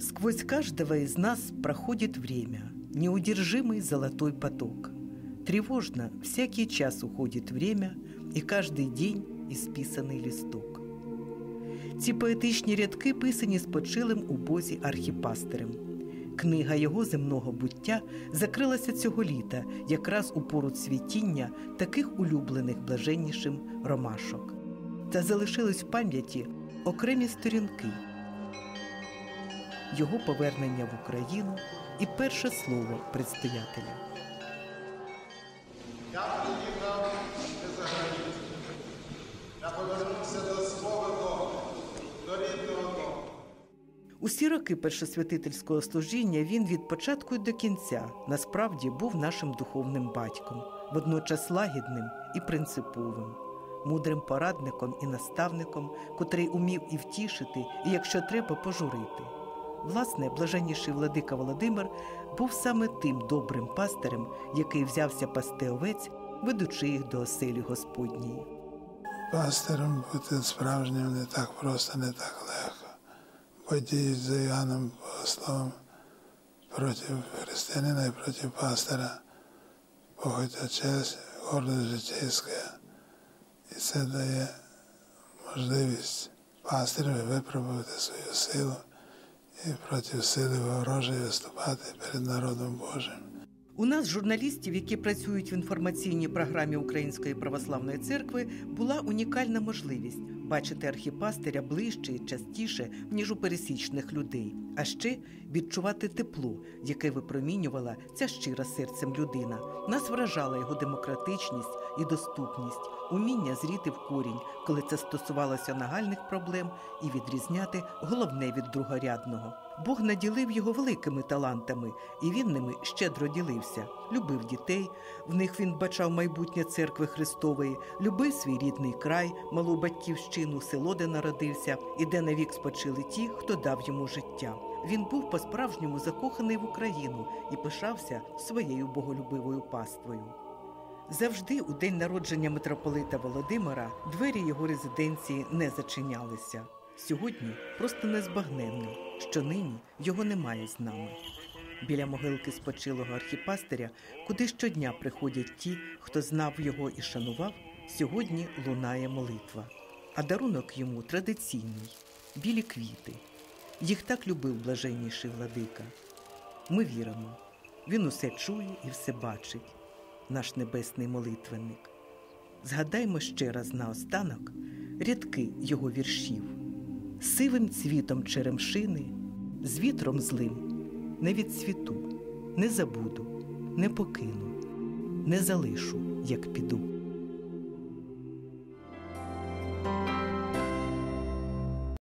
Сквозь каждого из нас проходит время, неудержимый золотой поток. Тревожно всякий час уходит время, і каждый день ісписаний листок. Ці поетичні рядки писані спочилим у бозі архіпастерем. Книга його земного буття закрилася цього літа, якраз у пору цвітіння таких улюблених блаженнішим ромашок. Та залишились в пам'яті окремі сторінки його повернення в Україну і перше слово предстоятеля. Я приїхав за границю. Я повернувся до свого дому, до рідного дому. Усі роки першосвятительського служіння він від початку й до кінця насправді був нашим духовним батьком, водночас лагідним і принциповим, мудрим порадником і наставником, котрий умів і втішити, і якщо треба, пожурити. Власне, блаженніший владика Володимир був саме тим добрим пастирем, який взявся пасти овець, ведучи їх до оселі Господньої. Пастиром бути справжнім не так просто, не так легко. Бо діють за Іоанном Богословом проти християнина і проти пастора. Похотя честь, гордость житейська. І це дає можливість пастиреві випробувати свою силу і проти сили ворожої виступати перед народом Божим. У нас, журналістів, які працюють в інформаційній програмі Української православної церкви, була унікальна можливість бачити архіпастиря ближче і частіше, ніж у пересічних людей, а ще відчувати тепло, яке випромінювала ця щира серцем людина. Нас вражала його демократичність і доступність, уміння зріти в корінь, коли це стосувалося нагальних проблем, і відрізняти головне від другорядного. Бог наділив його великими талантами, і він ними щедро ділився. Любив дітей, в них він бачав майбутнє церкви Христової, любив свій рідний край, малу батьківщину, село, де народився, і де навік спочили ті, хто дав йому життя. Він був по-справжньому закоханий в Україну і пишався своєю боголюбивою паствою. Завжди у день народження митрополита Володимира двері його резиденції не зачинялися. Сьогодні просто незбагненно, що нині його немає з нами. Біля могилки спочилого архіпастиря, куди щодня приходять ті, хто знав його і шанував, сьогодні лунає молитва. А дарунок йому традиційний білі квіти. Їх так любив блаженніший владика. Ми віримо, він усе чує і все бачить, наш небесний молитвенник. Згадаймо ще раз наостанок рядки його віршів сивим цвітом черемшини, з вітром злим, не відцвіту, не забуду, не покину, не залишу, як піду.